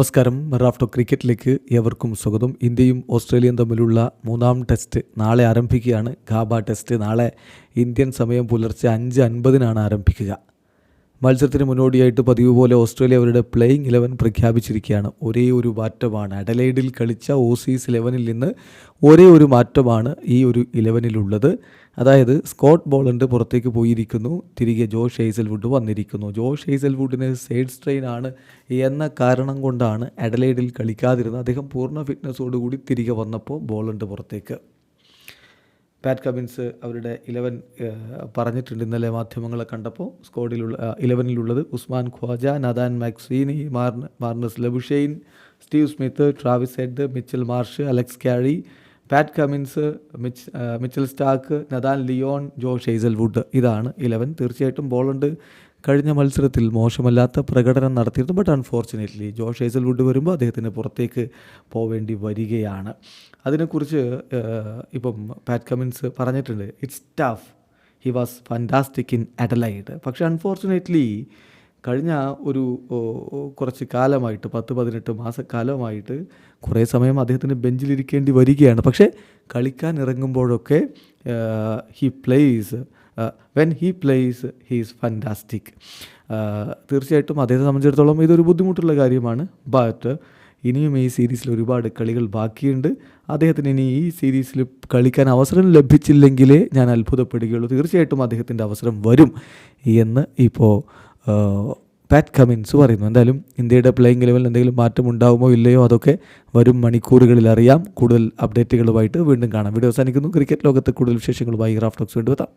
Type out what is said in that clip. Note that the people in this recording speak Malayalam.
നമസ്കാരം. റാഫ്റ്റോ ക്രിക്കറ്റിലേക്ക് ഏവർക്കും സ്വാഗതം. ഇന്ത്യയും ഓസ്ട്രേലിയയും തമ്മിലുള്ള മൂന്നാം ടെസ്റ്റ് നാളെ ആരംഭിക്കുകയാണ്. ഗാബ ടെസ്റ്റ് നാളെ. ഇന്ത്യൻ സമയം പുലർച്ചെ അഞ്ച് അൻപതിനാണ് ആരംഭിക്കുക. മത്സരത്തിന് മുന്നോടിയായിട്ട് പതിവ് പോലെ ഓസ്ട്രേലിയ അവരുടെ പ്ലേയിങ് ഇലവൻ പ്രഖ്യാപിച്ചിരിക്കുകയാണ്. ഒരേ ഒരു മാറ്റമാണ്. അഡലൈഡിൽ കളിച്ച ഓസീസ് ഇലവനിൽ നിന്ന് ഒരേ ഒരു മാറ്റമാണ് ഈ ഒരു ഇലവനിലുള്ളത് അതായത് സ്കോട്ട് ബോളണ്ട് പുറത്തേക്ക് പോയിരിക്കുന്നു. തിരികെ ജോഷ് ഹെയ്സൽവുഡ് വന്നിരിക്കുന്നു. ജോഷ് ഹെയ്സൽവുഡിന് സൈഡ് സ്ട്രെയിൻ ആണ് എന്ന കാരണം കൊണ്ടാണ് അഡലൈഡിൽ കളിക്കാതിരുന്നത്. അദ്ദേഹം പൂർണ ഫിറ്റ്നസ്സോടുകൂടി തിരികെ വന്നപ്പോൾ ബോളുണ്ട് പുറത്തേക്ക്. പാറ്റ് കബിൻസ് അവരുടെ ഇലവൻ പറഞ്ഞിട്ടുണ്ട് ഇന്നലെ മാധ്യമങ്ങളെ കണ്ടപ്പോൾ. സ്കോഡിലുള്ള ഇലവനിലുള്ളത് Usman Khawaja Nathan McSweeney മാർന Marnus Labuschagne Steve Smith Travis Head Mitchell Marsh Alex Carey Pat Cummins Mitch Mitchell Starc Nathan Lyon Josh Hazlewood ഇതാണ് ഇലവൻ തീർച്ചയായിട്ടും ബോളുണ്ട് കഴിഞ്ഞ മത്സരത്തിൽ മോശമല്ലാത്ത പ്രകടനം നടത്തിയിരുന്നു. ബട്ട് അൺഫോർച്ചുനേറ്റ്ലി ജോഷ് ഹേസൽവുഡ് വരുമ്പോൾ അദ്ദേഹത്തിന് പുറത്തേക്ക് പോവേണ്ടി വരികയാണ്. അതിനെക്കുറിച്ച് ഇപ്പം പാറ്റ് കമിൻസ് പറഞ്ഞിട്ടുണ്ട്. It's tough he was fantastic in Adelaide പക്ഷേ അൺഫോർച്ചുനേറ്റ്ലി കഴിഞ്ഞ ഒരു കുറച്ച് കാലമായിട്ട് പത്ത് പതിനെട്ട് മാസക്കാലമായിട്ട് കുറേ സമയം അദ്ദേഹത്തിന് ബെഞ്ചിലിരിക്കേണ്ടി വരികയാണ്. പക്ഷേ കളിക്കാൻ ഇറങ്ങുമ്പോഴൊക്കെ he plays when he plays he's fantastic തീർച്ചയായിട്ടും അദ്ദേഹത്തെ സംബന്ധിച്ചിടത്തോളം ഇതൊരു ബുദ്ധിമുട്ടുള്ള കാര്യമാണ്. ബട്ട് ഇനിയും ഈ സീരീസിൽ ഒരുപാട് കളികൾ ബാക്കിയുണ്ട്. അദ്ദേഹത്തിന് ഇനി ഈ സീരീസിൽ കളിക്കാൻ അവസരം ലഭിച്ചില്ലെങ്കിലേ ഞാൻ അത്ഭുതപ്പെടുകയുള്ളൂ. തീർച്ചയായിട്ടും അദ്ദേഹത്തിന്റെ അവസരം വരും എന്ന് ഇപ്പോൾ പാറ്റ് കമിൻസ് പറയുന്നു. എന്തായാലും ഇന്ത്യയുടെ പ്ലേയിങ് ലെവലിൽ എന്തെങ്കിലും മാറ്റം ഉണ്ടാകുമോ ഇല്ലയോ അതൊക്കെ വരും മണിക്കൂറുകളിൽ അറിയാം. കൂടുതൽ അപ്ഡേറ്റുകളുമായിട്ട് വീണ്ടും കാണാം. വീഡിയോ അവസാനിക്കുന്നു. ക്രിക്കറ്റ് ലോകത്ത് കൂടുതൽ വിശേഷങ്ങളുമായി റാഫ്റ്റോക്സ് വീണ്ടും എത്താം.